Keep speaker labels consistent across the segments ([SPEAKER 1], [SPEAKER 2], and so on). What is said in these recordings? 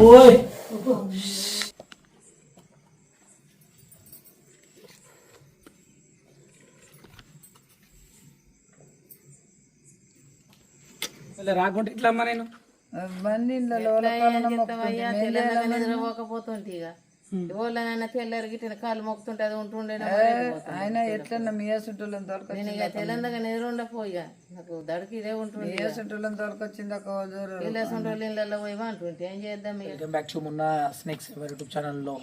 [SPEAKER 1] ఓయ్ రాకుంటే ఇట్లా అమ్మా నేను?
[SPEAKER 2] బండి
[SPEAKER 3] నిద్రపోకపోతుంటే ఇక ఎవరినైనా తెల్లారి గిట్టిన కాలు మొక్కుతుంటే అది ఉంటుండే
[SPEAKER 2] ఆయన ఎట్లన్నా మీ సుట్టులను తోలుకొచ్చి
[SPEAKER 3] నేను ఇక ఉండపోయి ఇక. నాకు దడికి ఇదే ఉంటుంది
[SPEAKER 2] మీ సుట్టులను తోలుకొచ్చింది ఒక జోరు.
[SPEAKER 3] ఇళ్ళ ఇళ్ళల్లో పోయి అంటుంటే ఏం చేద్దాం
[SPEAKER 1] welcome back to Munna snakes YouTube ఛానల్లో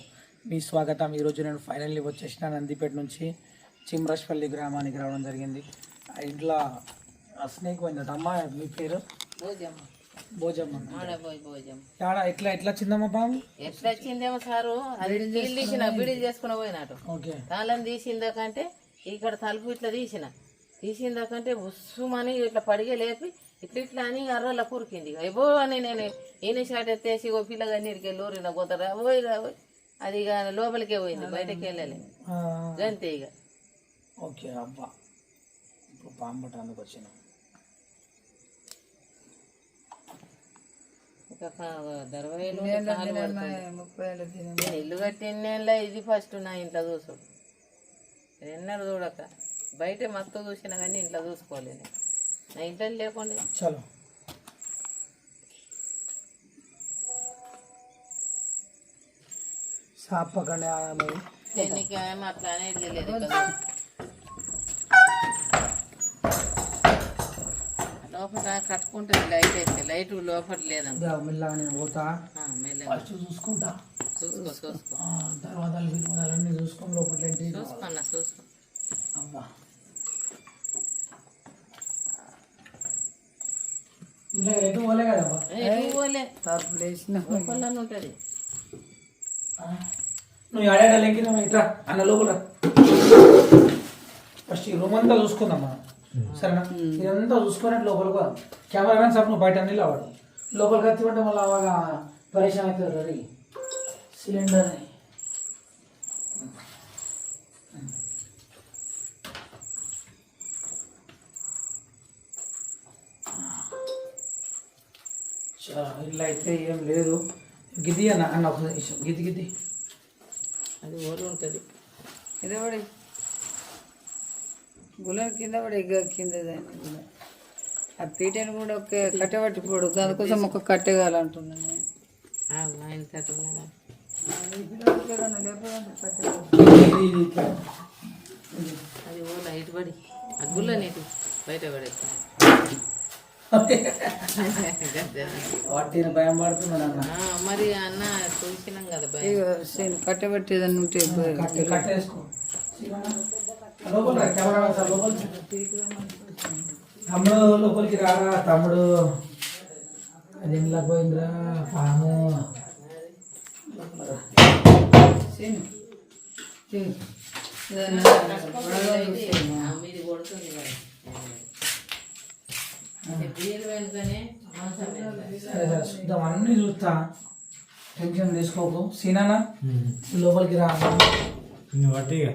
[SPEAKER 1] మీ స్వాగతం. ఈరోజు నేను ఫైనల్లీ వచ్చేసిన నందిపేట నుంచి చిమ్రష్పల్లి గ్రామానికి రావడం జరిగింది. ఆ ఇంట్లో ఆ స్నేక్ పోయిందట. అమ్మ మీ పేరు?
[SPEAKER 3] భోజమ్మ.
[SPEAKER 1] భోజమ్మ
[SPEAKER 3] ఆడపోయి భోజం
[SPEAKER 1] ఆడ ఎట్లా ఎట్లా వచ్చిందమ్మా పాము?
[SPEAKER 3] ఎట్లా వచ్చిందేమో సారు అది నీళ్ళు తీసిన బిడిలు చేసుకుని
[SPEAKER 1] ఓకే.
[SPEAKER 3] తాళం తీసిందాకంటే ఇక్కడ తలుపు ఇట్లా తీసిన. తీసిందాకంటే ఉస్సుమని ఇట్లా పడిగే లేపి ఇట్లా ఇట్లా అని అర్రల కురికింది. ఏవో అని నేను ఈయన షాట్ ఎత్తేసి ఓ పిల్లగా నీరికి లోరిన పోతారా? పోయి రా పోయి అది ఇక లోపలికే పోయింది బయటకి వెళ్ళలే. గంతే ఇక
[SPEAKER 1] ఓకే అబ్బా. ఇప్పుడు పాము పట్టడానికి వచ్చిన
[SPEAKER 3] ఒక దర్వాయిలు
[SPEAKER 2] ముప్పై ఏళ్ళ తిన
[SPEAKER 3] నేను ఇల్లు కట్టిన ఇది ఫస్ట్ నా ఇంట్లో చూసుడు. ఎన్నరు చూడక. బయట మత్తు చూసినా కానీ ఇంట్లో చూసుకోలేదు నా ఇంట్లో లేకుండా.
[SPEAKER 1] చలో. సాప్ పక్కనే ఆమె.
[SPEAKER 3] దీనికి ఏమో అట్లా అనేది లేదు లోపల కట్టుకుంటుంది లైట్ వేస్తే లైట్ లోపల
[SPEAKER 1] ఇదా మెల్లగా నేను పోతా. ఫస్ట్ చూసుకుంటా.
[SPEAKER 3] చూసుకో చూసుకో.
[SPEAKER 1] గిర్వాజాలు అన్నీ చూసుకొని లోపల ఏంటి
[SPEAKER 3] చూసుకున్నా చూసుకో.
[SPEAKER 1] అవ్వా ఇలా ఎటు పోలే
[SPEAKER 2] తలుపులు వేసిన
[SPEAKER 3] ఉంటుంది.
[SPEAKER 1] నువ్వు ఆడాడ లెక్కిన ఇట్రా అన్న లోపల ఫస్ట్ ఈ రూమ్ అంతా చూసుకుందాం మనం. సరేనా? ఇదంతా చూసుకున్నట్టు లోపలికి కెమెరామెన్ సార్ నువ్వు బయట నిలవాడు లోపలికి వచ్చి ఉంటే మళ్ళీ అలాగా పరేషాన్ అవుతుంది రెడీ సిలిండర్ ఇట్లా అయితే ఏం లేదు. గిద్ది అన్న అన్న ఒక గిద్ది గిద్ది.
[SPEAKER 3] అది ఊరు ఉంటుంది.
[SPEAKER 2] కింద పడి గులాబీ కింద పడి కింద దాన్ని. ఆ పీటను కూడా ఒక కట్టె పట్టిపోడు దానికోసం ఒక కట్టె కావాలంటున్నాను
[SPEAKER 3] అది ఓ లైట్ పడి. అగ్గుల్లో నీటి బయట పడేస్తా
[SPEAKER 1] భయం పడుతున్నాడు
[SPEAKER 3] మరి అన్న చూసినాం కదా భయం.
[SPEAKER 2] ఇక సేను కట్టె పట్టి ఏదన్నా ఉంటే
[SPEAKER 1] కట్టె కట్టేసుకో తమ్ముడు లోపలికి రారా తమ్ముడు. అది ఇంట్లో పోయిందిరా పాము.
[SPEAKER 2] సేను సేను.
[SPEAKER 1] సరే సరే చూద్దాం అన్నీ చూస్తా. టెన్షన్ తీసుకోకు. సీనానా? లోపలికి రా ఆ?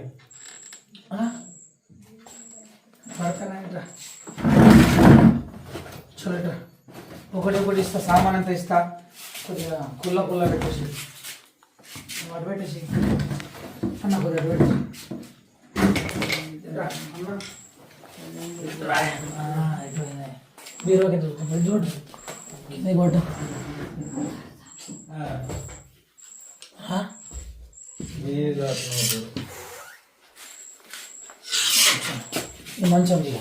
[SPEAKER 1] పడతానా ఇట్రా చలో ఇట్రా ఒకటి ఒకటి ఇస్తా సామాన్ అంతా ఇస్తా కొద్దిగా కుల్ల కుల్ల పెట్టేసి నువ్వు అటు పెట్టేసి అన్న కొద్దిగా అటు పెట్టేసి రా, అన్న. రా. ఆ, అయిపోయింది బీరో కింద చూస్తాం ఇది చూడు కింద కొట్టు ఆ? ఈ మంచం ఇక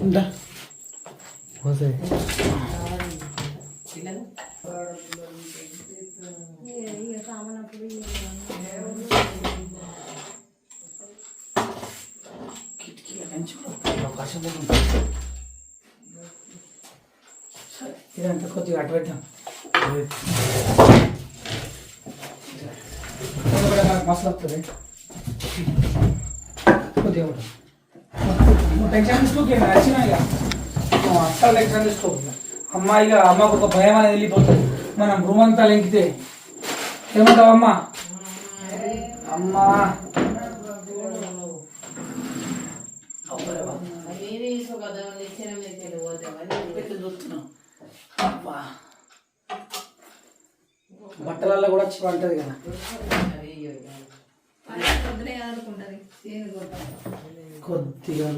[SPEAKER 1] ఉంటా
[SPEAKER 3] పిల్లలు
[SPEAKER 1] కిటికీల నుంచి కూడా అవకాశం కూడా ఉంటుంది సరే ఇదంతా కొద్దిగా అటు పెట్టాం మస్తు వస్తుంది కొద్దిగా టెన్షన్ తీసుకోకే నచ్చిన ఇక. అస్సలు టెన్షన్ తీసుకోకు అమ్మాయిగా అమ్మకు ఒక భయం అనేది వెళ్ళిపోతుంది. మనం రూమ్ అంతా లెంకితే ఏమంటావు అమ్మా? అమ్మా.
[SPEAKER 3] మీరే
[SPEAKER 1] అబ్బా. బట్టలలో కూడా వచ్చి పడుతుంది కదా.
[SPEAKER 2] పొద్దునే అనుకుంటుంది సీన్ కొట్టాలి
[SPEAKER 1] కొద్దిగా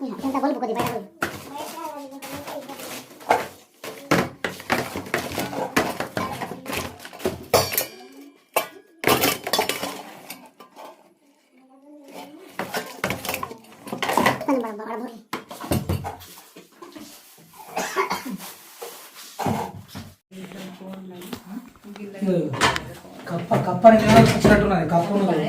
[SPEAKER 1] ఎంత రా కొద్ది బయట కప్ప కప్ప వచ్చినట్టున్నది. ఉన్నది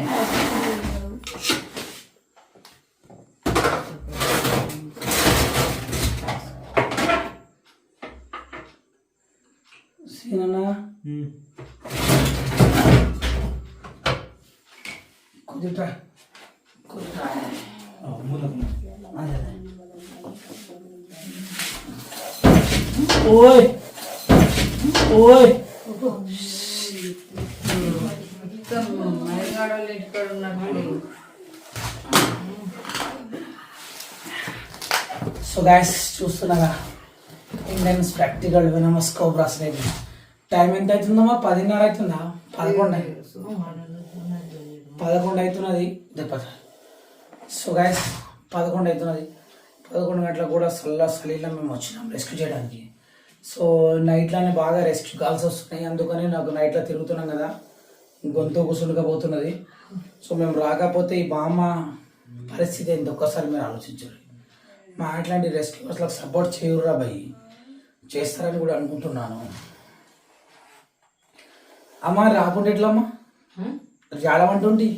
[SPEAKER 1] సీనన్న కుదిట్రా కుదిట్రా అదే అదే. ఓయ్ ఓయ్. సో గాయస్ చూస్తున్నారా? ఇండియన్స్ ప్రాక్టికల్ వినమస్ కోబ్రాస్ రేపు టైం ఎంత అవుతుందమ్మా? పదిన్నర అవుతుందా? పదకొండు. పదకొండు అవుతున్నది. దెబ్బత సో గాయస్ పదకొండు అవుతున్నది. పదకొండు గంటలకు కూడా సల్లా సలీలా మేము వచ్చినాం రెస్క్యూ చేయడానికి. సో నైట్లోనే బాగా రెస్క్యూ కాల్స్ వస్తున్నాయి. అందుకని నాకు నైట్లో తిరుగుతున్నాం కదా. గొంతు కూసుండకపోతున్నది సో మేము రాకపోతే ఈ బామ్మ పరిస్థితి ఏంటి ఒక్కసారి మీరు ఆలోచించారు మా ఇట్లాంటి రెస్క్యూస్లకు సపోర్ట్ చేయుర్రా భయ్. చేస్తారని కూడా అనుకుంటున్నాను. అమ్మ జాడమంటుంది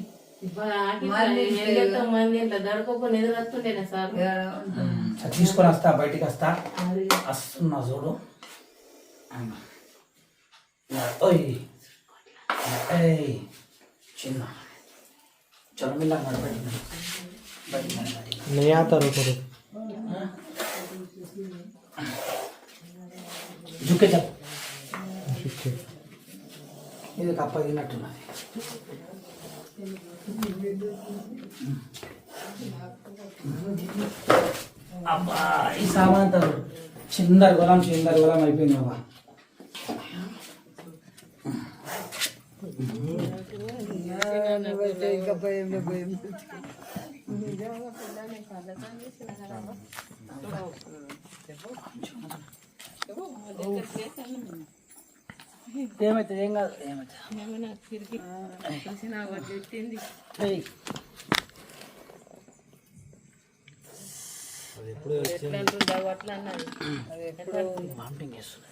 [SPEAKER 3] ఎదురు వస్తుండేనా సార్?
[SPEAKER 1] సరే, తీసుకొని వస్తా బయటికి వస్తా. వస్తున్నా చూడు. ఓయ్ ఏయ్ చిన్న చొరమిల్ల నడబడి
[SPEAKER 4] నయా తరపుడు
[SPEAKER 1] జుక్కే చెప్పు ఇది కప్పగినట్టున్నది అబ్బా ఈ సామాన్ తరు చిందర గొలం చిందర గొలం అయిపోయింది అబ్బా
[SPEAKER 2] ఇంకా భయం భయం.
[SPEAKER 1] ఏమవుతుంది ఏం కాదు ఏమవుతుంది
[SPEAKER 3] అంటుండే అట్లా అన్నది.
[SPEAKER 1] వామిటింగ్ చేస్తున్నాడు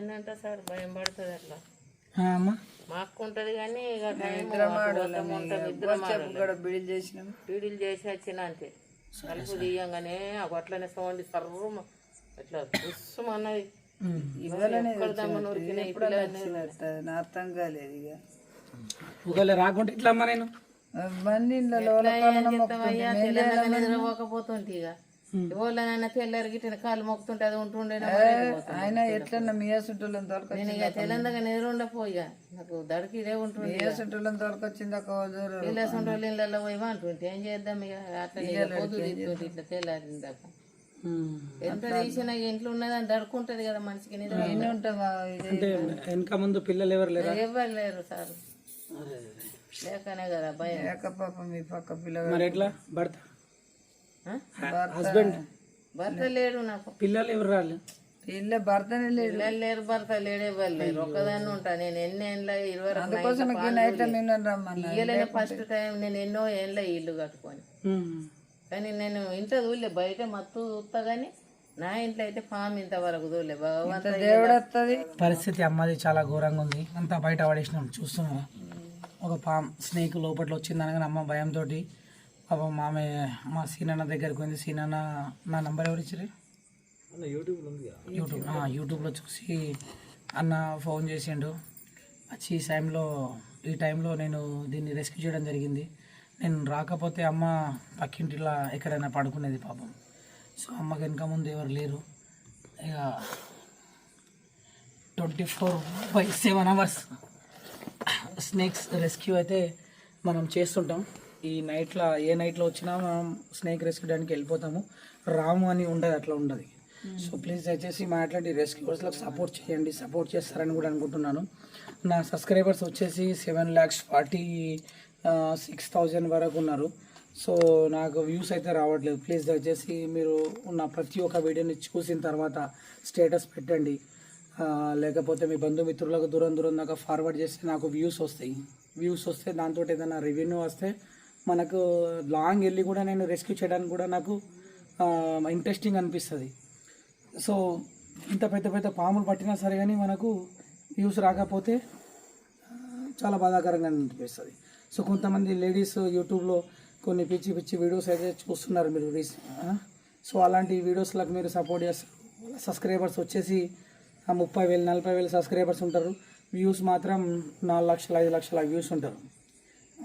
[SPEAKER 3] ఒకదంటే సార్ భయం పడుతుంది అట్లా. మాకు ఉంటది కానీ ఇక
[SPEAKER 2] కూడా బిడిల్ చేసినాం.
[SPEAKER 3] పీడీలు చేసి వచ్చిన అంతే. కలుపు తీయంగానే ఆ గొట్లనే సౌండ్ సర్రు ఇట్లా దుస్సుమ అన్నది
[SPEAKER 2] అర్థం కాలేదు ఇక.
[SPEAKER 1] ఒకవేళ రాకుంటే ఇట్లా అమ్మా నేను.
[SPEAKER 3] నిద్రపోకపోతుంటే ఇక. ఎవరినైనా తెల్లారి గిట్టిన కాలు మొక్కుతుంటే అది ఉంటుండే
[SPEAKER 2] ఆయన ఎట్లన్నా మీ సుట్టులను దొరకొచ్చి
[SPEAKER 3] నేను ఇక తెల్లందగా నిద్ర ఉండపోయిగా నాకు దడికి ఇదే ఉంటుంది
[SPEAKER 2] మీ సుట్టులను దొరకొచ్చింది ఒక జోరు
[SPEAKER 3] పిల్ల సొంటోళ్ళ ఇళ్ళల్లో పోయి అంటుంటే ఏం చేద్దాం ఇక? అట్లా పొద్దు తీస్తుంటే ఇట్లా తెల్లారింది దాకా. ఎంత తీసినా ఇంట్లో ఉన్నదని దడుకుంటది కదా మనిషికి నిద్ర
[SPEAKER 1] వెనక ముందు పిల్లలు ఎవరు లేరు?
[SPEAKER 3] ఎవరు లేరు సార్. లేకనే కదా భయం.
[SPEAKER 2] ఏక పాప మీ పక్క పిల్ల
[SPEAKER 1] మరి ఎట్లా? భర్త?
[SPEAKER 3] ఆ?
[SPEAKER 1] హస్బెండ్
[SPEAKER 3] భర్త లేడు నాకు.
[SPEAKER 1] పిల్లలు ఎవరు రాలేదు
[SPEAKER 2] ఇల్లే భర్తనే లేదు
[SPEAKER 3] పిల్లలు లేరు భర్త లేడే వాళ్ళు. లేరు ఒక్కదాన్ని ఉంటా. నేను ఎన్ని ఏళ్ళ ఇరవై
[SPEAKER 2] అందుకోసం
[SPEAKER 3] ఇయ్యలేని ఫస్ట్ టైం నేను ఎన్నో ఏళ్ళ ఇల్లు కట్టుకొని. కానీ నేను ఇంట్లో చూడలే బయట మత్తు చూస్తా కానీ నా ఇంట్లో అయితే ఫామ్ ఇంతవరకు చూడలే.
[SPEAKER 2] దేవుడు
[SPEAKER 1] పరిస్థితి అమ్మది చాలా ఘోరంగా ఉంది. అంతా బయట పడేసినాం చూస్తున్నారా ఒక పామ్ స్నేక్ లోపల వచ్చింది అనగానే అమ్మ భయంతో పాపం ఆమె మా సీనన్న దగ్గరికి పోయింది. సీనన్న నా నంబర్ ఎవరు ఇచ్చారు యూట్యూబ్ యూట్యూబ్లో చూసి అన్న ఫోన్ చేసిండు. వచ్చి ఈ టైంలో ఈ టైంలో నేను దీన్ని రెస్క్యూ చేయడం జరిగింది. నేను రాకపోతే అమ్మ పక్కింటిలో ఎక్కడైనా పడుకునేది పాపం. సో అమ్మకి వెనక ముందు ఎవరు లేరు. ఇక twenty four by seven hours snakes rescue అయితే మనం చేస్తుంటాం. ఈ నైట్లో ఏ నైట్లో వచ్చినా మనం స్నేక్ రెస్క్యూ చేయడానికి వెళ్ళిపోతాము. రాము అని ఉండదు అట్లా ఉండదు. సో ప్లీజ్ దయచేసి మా అట్లాంటి రెస్క్యూవర్స్లకు సపోర్ట్ చేయండి సపోర్ట్ చేస్తారని కూడా అనుకుంటున్నాను. నా సబ్స్క్రైబర్స్ వచ్చేసి seven lakhs forty six thousand వరకు ఉన్నారు. సో నాకు వ్యూస్ అయితే రావట్లేదు. ప్లీజ్ దయచేసి మీరు నా ప్రతి ఒక్క వీడియోని చూసిన తర్వాత స్టేటస్ పెట్టండి. లేకపోతే మీ బంధుమిత్రులకు దూరం దూరం దాకా ఫార్వర్డ్ చేస్తే నాకు వ్యూస్ వస్తాయి. వ్యూస్ వస్తే దాంతో ఏదైనా రెవెన్యూ వస్తే మనకు లాంగ్ వెళ్ళి కూడా నేను రెస్క్యూ చేయడానికి కూడా నాకు ఇంట్రెస్టింగ్ అనిపిస్తుంది. సో ఇంత పెద్ద పెద్ద పాములు పట్టినా సరే కానీ మనకు వ్యూస్ రాకపోతే చాలా బాధాకరంగా అనిపిస్తుంది. సో కొంతమంది లేడీస్ యూట్యూబ్లో కొన్ని పిచ్చి పిచ్చి వీడియోస్ అయితే చూస్తున్నారు మీరు సో అలాంటి వీడియోస్లకు మీరు సపోర్ట్ చేస్తారు సబ్స్క్రైబర్స్ వచ్చేసి ముప్పై వేలు నలభై వేలు సబ్స్క్రైబర్స్ ఉంటారు. వ్యూస్ మాత్రం నాలుగు లక్షల ఐదు లక్షల వ్యూస్ ఉంటారు.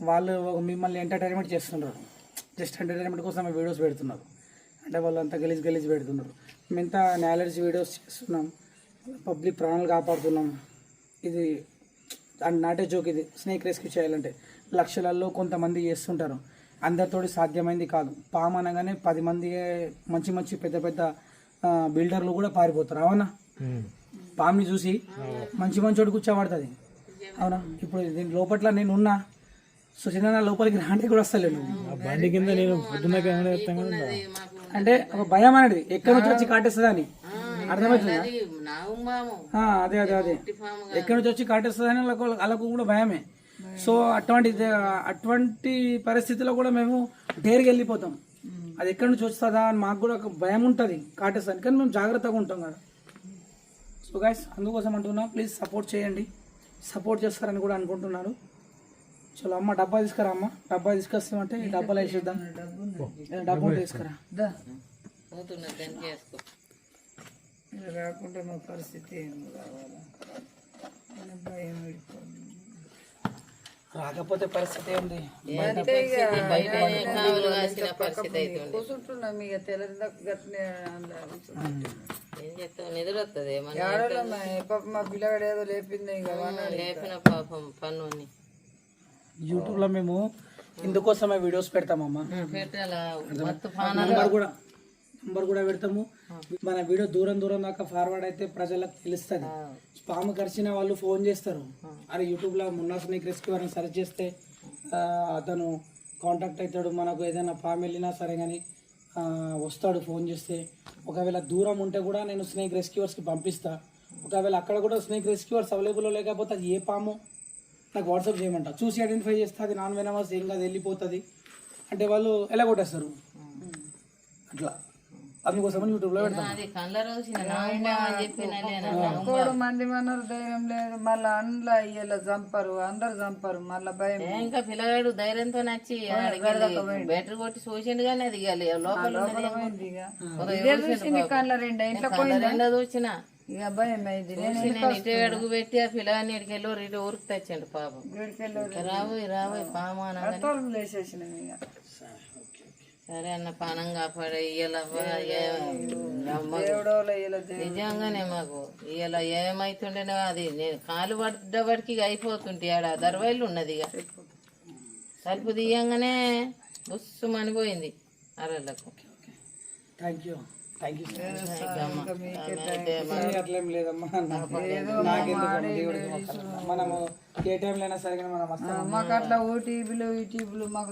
[SPEAKER 1] వాళ్ళు మిమ్మల్ని ఎంటర్టైన్మెంట్ చేస్తున్నారు జస్ట్ ఎంటర్టైన్మెంట్ కోసం వీడియోస్ పెడుతున్నారు. అంటే వాళ్ళు అంతా గలీజ్ గలీజ్ పెడుతున్నారు. మేము ఇంత నాలెడ్జ్ వీడియోస్ చేస్తున్నాం. పబ్లిక్ ప్రాణాలు కాపాడుతున్నాం. ఇది అండ్ నాటే జోక్ ఇది. స్నేక్ రెస్క్యూ చేయాలంటే లక్షలలో కొంతమంది చేస్తుంటారు. అందరితోటి సాధ్యమైంది కాదు. పాము అనగానే పది మంది మంచి మంచి పెద్ద పెద్ద బిల్డర్లు కూడా పారిపోతారు. అవునా? పాముని చూసి మంచి మంచోడు కూర్చోబడుతుంది. అవునా? ఇప్పుడు దీని లోపట్ల నేను ఉన్నా సో చిన్న లోపలికి రాంటే కూడా వస్తలేను
[SPEAKER 4] ఆ బండి కింద నేను
[SPEAKER 1] అంటే ఒక భయం అనేది. ఎక్కడి నుంచి వచ్చి కాటేస్తుంది అని. అర్థమవుతుందా?
[SPEAKER 3] అది
[SPEAKER 1] అదే అదే అదే ఎక్కడి నుంచి వచ్చి కాటేస్తుందని వాళ్ళకు వాళ్ళకు కూడా భయమే. సో అటువంటి అటువంటి పరిస్థితిలో కూడా మేము డేర్కి వెళ్ళిపోతాం. అది ఎక్కడి నుంచి వస్తుందా అని మాకు కూడా ఒక భయం ఉంటుంది కాటేస్తుంది కానీ మేము జాగ్రత్తగా ఉంటాం కదా. సో గాయస్ అందుకోసం అంటున్నా ప్లీజ్ సపోర్ట్ చేయండి. సపోర్ట్ చేస్తారని కూడా అనుకుంటున్నాను చలో అమ్మ డబ్బా తీసుకురా అమ్మ. డబ్బా తీసుకొస్తామంటే ఈ డబ్బాలో వేసేద్దాం. డబ్బా తీసుకురా.
[SPEAKER 2] రాకుంటే మా పరిస్థితి ఏం కావాలా?
[SPEAKER 1] రాకపోతే పరిస్థితి ఏంది?
[SPEAKER 2] కూర్చుంటున్నాం ఇక తెల్లదాకా
[SPEAKER 3] నిద్ర వస్తుంది
[SPEAKER 2] మా పిల్లగాడు ఏదో లేపింది ఇక.
[SPEAKER 3] లేపిన పాపం పన్నుని
[SPEAKER 1] యూట్యూబ్లో మేము ఇందుకోసమే వీడియోస్ పెడతామమ్మా. నంబర్ కూడా నంబర్ కూడా పెడతాము. మన వీడియో దూరం దూరం దాకా ఫార్వర్డ్ అయితే ప్రజలకు తెలుస్తుంది. పాము కరిచిన వాళ్ళు ఫోన్ చేస్తారు. అరే యూట్యూబ్లో మున్నా స్నేక్ రెస్క్యూ అని సెర్చ్ చేస్తే అతను కాంటాక్ట్ అవుతాడు. మనకు ఏదైనా పాము వెళ్ళినా సరే కానీ వస్తాడు ఫోన్ చేస్తే. ఒకవేళ దూరం ఉంటే కూడా నేను స్నేక్ రెస్క్యూవర్స్కి పంపిస్తా. ఒకవేళ అక్కడ కూడా స్నేక్ రెస్క్యూవర్స్ అవైలబుల్ లేకపోతే అది ఏ పాము? నాకు వాట్సాప్ చేయమంట. చూసి ఐడెంటిఫై చేస్తే అది నాన్ వెనమస్ ఏం కాదు వెళ్ళిపోతుంది. అంటే వాళ్ళు ఎలా కొట్టేస్తారు? అట్లా. అందుకోసమని
[SPEAKER 3] చెప్పినలే
[SPEAKER 2] కోడు మంది మనరు ధైర్యం లేదు. మళ్ళీ అందులో ఇలా చంపరు అందరు చంపరు మళ్ళీ భయం.
[SPEAKER 3] ఇంకా పిల్లగాడు ధైర్యంతో నచ్చి బ్యాటరీ కొట్టి చూసిండు కానీ అది ఇక. లే- లోపల
[SPEAKER 2] చూసింది కళ్ళ రెండు ఇంట్లో
[SPEAKER 3] కళ్ళ రెండో చూసిన
[SPEAKER 2] నేను
[SPEAKER 3] ఇటే అడుగు పెట్టి ఆ పిల్లగాన్ని ఇడికెళ్ళి ఇటు ఊరికి తెచ్చిండు పాపం. రాబోయ్ రాబోయ్ పాము సరే అన్న పానం కాపాడే నిజంగానే మాకు ఇలా ఏమైతుండేనో అది నేను కాలు పడ్డబడికి ఇక అయిపోతుంటే ఆడ దర్వాయిలు ఉన్నది ఇక. తలుపు తీయంగానే బుస్సు మనిపోయింది అరలకు.
[SPEAKER 1] థ్యాంక్ యూ అట్లేం లేదమ్మా. మనము ఏ టైంలో అయినా సరే మనం
[SPEAKER 2] మాకు అట్లా ఓటీపీలు ఈటీపీలు మాకు